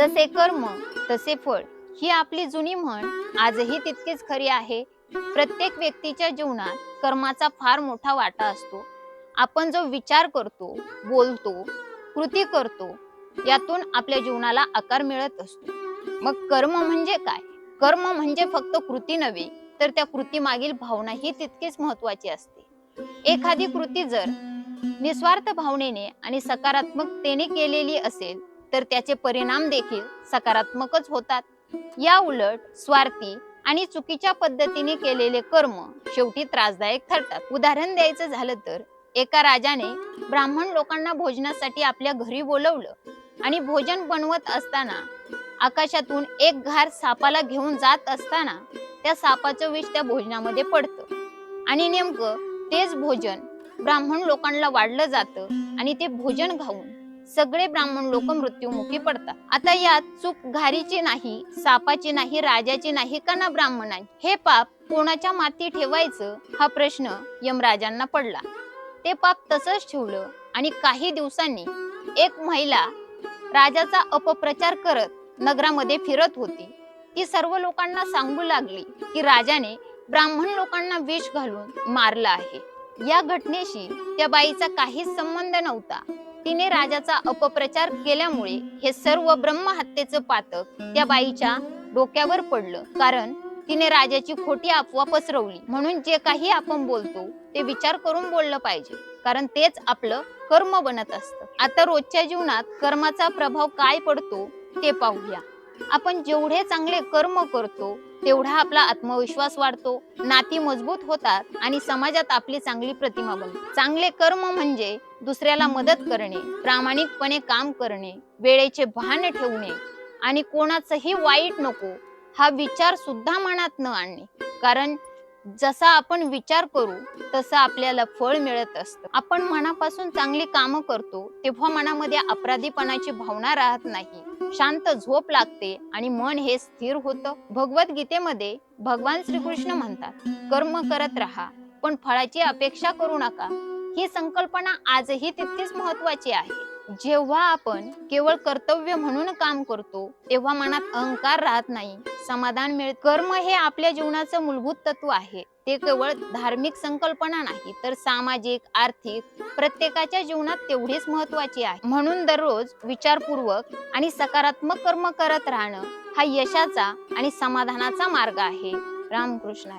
जसे कर्म तसे फळ. ही आपली जुनी म्हण. आजही तितकीच खरी आहे. प्रत्येक व्यक्तीच्या जीवनात कर्माचा फार मोठा वाटा असतो. आपण जो विचार करतो बोलतो कृती करतो यातून आपल्या जीवनाला आकार मिळत असतो. मग कर्म म्हणजे काय? कर्म म्हणजे फक्त कृती नव्हे तर त्या कृती मागील भावना ही तितकीच महत्वाची असते. एखादी कृती जर निस्वार्थ भावनेने आणि सकारात्मकतेने केलेली असेल तर त्याचे परिणाम देखील सकारात्मकच होतात. या उलट स्वार्थी आणि चुकीच्या पद्धतीने केलेले कर्म शेवटी त्रासदायक ठरतात. उदाहरण द्यायचं झालं तर एका राजाने ब्राह्मण लोकांना भोजनासाठी आपल्या घरी बोलवलं आणि भोजन बनवत असताना आकाशातून एक घार सापाला घेऊन जात असताना त्या सापाचं विष त्या भोजनामध्ये पडतं. आणि नेमकं तेच भोजन ब्राह्मण लोकांना वाढलं जातं आणि ते भोजन खाऊन सगळे ब्राह्मण लोक मृत्युमुखी पडतात. आता यात चूक घारीची नाही सापाची नाही राजाची नाही का ना ब्राह्मणांची? हे पाप कोणाच्या माती ठेवायचं? हा प्रश्न यमराजांना पडला. ते पाप तसंच ठेवलं आणि काही दिवसांनी एक महिला राजाचा अपप्रचार करत नगरामध्ये फिरत होती. ती सर्व लोकांना सांगू लागली की राजाने ब्राह्मण लोकांना विष घालून मारलं आहे. या घटनेशी त्या बाईचा काहीच संबंध नव्हता. तिने राजाचा अपप्रचार केल्यामुळे हे सर्व ब्रह्महत्येचं पातक त्या बाईच्या डोक्यावर पडलं. कारण तिने राजाची खोटी अफवा पसरवली. म्हणून जे काही आपण बोलतो ते विचार करून बोललं पाहिजे. कारण तेच आपलं कर्म बनत असतं. आता रोजच्या जीवनात कर्माचा प्रभाव काय पडतो ते पाहूया. आपण जेवढे चांगले कर्म करतो तेवढा आपला आत्मविश्वास वाढतो. नाती मजबूत होतात आणि समाजात आपली चांगली प्रतिमा बनते. चांगले कर्म म्हणजे दुसऱ्याला मदत करणे प्रामाणिकपणे काम करणे वेळेचे भान ठेवणे आणि कोणाचंही वाईट नको हा विचार सुद्धा मनात न आणणे. कारण जसा आपण विचार करू तसं आपल्याला फळ मिळत असतं. आपण मनापासून चांगली कामं करतो तेव्हा मनामध्ये अपराधीपणाची भावना राहत नाही. शांत झोप लागते आणि मन हे स्थिर होतं. भगवद्गीतेमध्ये भगवान श्रीकृष्ण म्हणतात कर्म करत राहा पण फळाची अपेक्षा करू नका. ही संकल्पना आजही तितकीच महत्वाची आहे. जेव्हा आपण केवळ कर्तव्य म्हणून काम करतो तेव्हा मनात अहंकार राहत नाही. समाधान मिळत कर्म हे आपल्या जीवनाचं मूलभूत तत्व आहे. ते केवळ धार्मिक संकल्पना नाही तर सामाजिक आर्थिक प्रत्येकाच्या जीवनात तेवढेच महत्त्वाचे आहे. म्हणून दररोज विचारपूर्वक आणि सकारात्मक कर्म करत राहणं हा यशाचा आणि समाधानाचा मार्ग आहे. रामकृष्ण